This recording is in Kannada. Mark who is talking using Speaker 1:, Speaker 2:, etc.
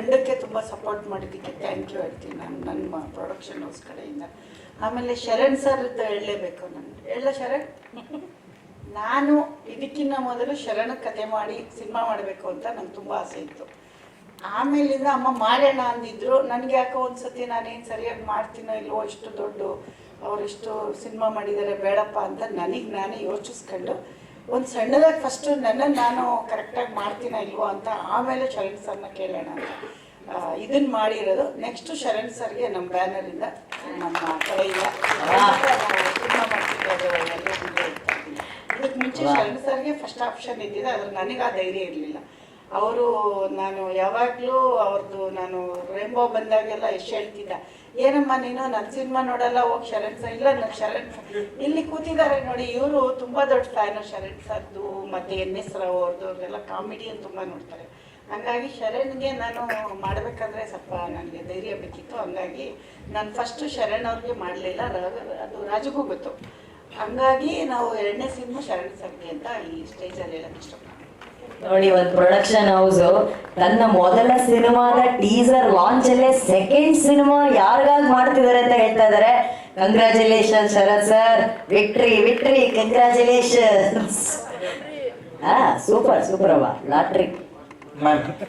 Speaker 1: ತಂಡಕ್ಕೆ ತುಂಬ ಸಪೋರ್ಟ್ ಮಾಡಿದ್ದಕ್ಕೆ ಥ್ಯಾಂಕ್ ಯು ಹೇಳ್ತೀನಿ ನಾನು, ನನ್ನ ಪ್ರೊಡಕ್ಷನ್ ಹೌಸ್ ಕಡೆಯಿಂದ. ಆಮೇಲೆ ಶರಣ್ ಸರ್ ಹೇಳಲೇಬೇಕು ನಾನು. ಹೇಳ ಶರಣ್. ನಾನು ಇದಕ್ಕಿಂತ ಮೊದಲು ಶರಣ ಕತೆ ಮಾಡಿ ಸಿನಿಮಾ ಮಾಡಬೇಕು ಅಂತ ನಂಗೆ ತುಂಬ ಆಸೆ ಇತ್ತು. ಆಮೇಲಿಂದ ಅಮ್ಮ ಮಾಡೋಣ ಅಂದಿದ್ರು. ನನಗೆ ಯಾಕೋ ಒಂದ್ಸತಿ ನಾನೇನು ಸರಿಯಾಗಿ ಮಾಡ್ತೀನೋ ಇಲ್ಲವೋ ಇಷ್ಟು ದೊಡ್ಡ ಅವರಿಷ್ಟು ಸಿನಿಮಾ ಮಾಡಿದ್ದಾರೆ ಬೇಡಪ್ಪ ಅಂತ ನನಗೆ ನಾನೇ ಯೋಚಿಸ್ಕೊಂಡು ಒಂದು ಸಣ್ಣದಾಗಿ ಫಸ್ಟ್ ನನ್ನನ್ನು ನಾನು ಕರೆಕ್ಟಾಗಿ ಮಾಡ್ತೀನ ಇಲ್ವೋ ಅಂತ ಆಮೇಲೆ ಶರಣ್ ಸರ್ನ ಕೇಳೋಣ ಅಂತ ಇದನ್ನು ಮಾಡಿರೋದು ನೆಕ್ಸ್ಟ್ ಶರಣ್ ಸರ್ಗೆ ನಮ್ಮ ಬ್ಯಾನರಿಂದ ನಮ್ಮ ಕಡೆಯಿಂದ ಸಿನಿಮಾ ಮಾಡ್ತಿದ್ದಾರೆ. ಇದಕ್ಕೆ ಮುಂಚೆ. ಶರಣ್ ಸರ್ಗೆ ಫಸ್ಟ್ ಆಪ್ಷನ್ ಇದ್ದಿದೆ ಅದ್ರ ನನಗೆ ಆ ಧೈರ್ಯ ಇರಲಿಲ್ಲ ಅವರು ನಾನು ಯಾವಾಗಲೂ ಅವ್ರದ್ದು ನಾನು ರೇಂಬೋ ಬಂದಾಗೆಲ್ಲ ಎಷ್ಟು ಹೇಳ್ತಿದ್ದ, ಏನಮ್ಮ ನೀನು ನನ್ನ ಸಿನಿಮಾ ನೋಡಲ್ಲ, ಹೋಗಿ ಶರಣ್ ಸರ್ ಇಲ್ಲ ನನ್ನ ಶರಣ್ ಸರ್ ಇಲ್ಲಿ ಕೂತಿದ್ದಾರೆ ನೋಡಿ, ಇವರು ತುಂಬ ದೊಡ್ಡ ಫ್ಯಾನು, ಶರಣ್ ಸರ್ದು ಮತ್ತು ಎನ್ ಎಸ್ ರಾವ್ ಅವ್ರದ್ದು ಅವ್ರದ್ದೆಲ್ಲ ಕಾಮಿಡಿಯನ್ ತುಂಬ ನೋಡ್ತಾರೆ. ಹಂಗಾಗಿ ಶರಣ್ಗೆ ನಾನು ಮಾಡಬೇಕಂದ್ರೆ ಸ್ವಲ್ಪ ನನಗೆ ಧೈರ್ಯ ಬೇಕಿತ್ತು. ಹಂಗಾಗಿ ನಾನು ಫಸ್ಟು ಶರಣ್ ಅವ್ರಿಗೆ ಮಾಡಲಿಲ್ಲ ಅದು ರಾಜಗೂ ಗೊತ್ತು. ಹಂಗಾಗಿ ನಾವು ಎರಡನೇ ಸಿನಿಮಾ ಶರಣ್ ಸರ್ಗೆ ಅಂತ ಈ ಸ್ಟೇಜಲ್ಲಿ ಹೇಳಕ್ಕೆ ಇಷ್ಟಪಡ್ತೀನಿ.
Speaker 2: ನೋಡಿ ಒಂದು ಪ್ರೊಡಕ್ಷನ್ ಹೌಸ್ ತನ್ನ ಮೊದಲ ಸಿನಿಮಾದ ಟೀಸರ್ ಲಾಂಚ್ ಅಲ್ಲೇ ಸೆಕೆಂಡ್ ಸಿನಿಮಾ ಯಾರಿಗಾಗಿ ಮಾಡ್ತಿದ್ದಾರೆ ಅಂತ ಹೇಳ್ತಾ ಇದಾರೆ. Congratulation Sharath sir victory victory congratulation ಹಾ ಸೂಪರ್ ಸೂಪರ್ ಅವ. Lottery
Speaker 3: ma'am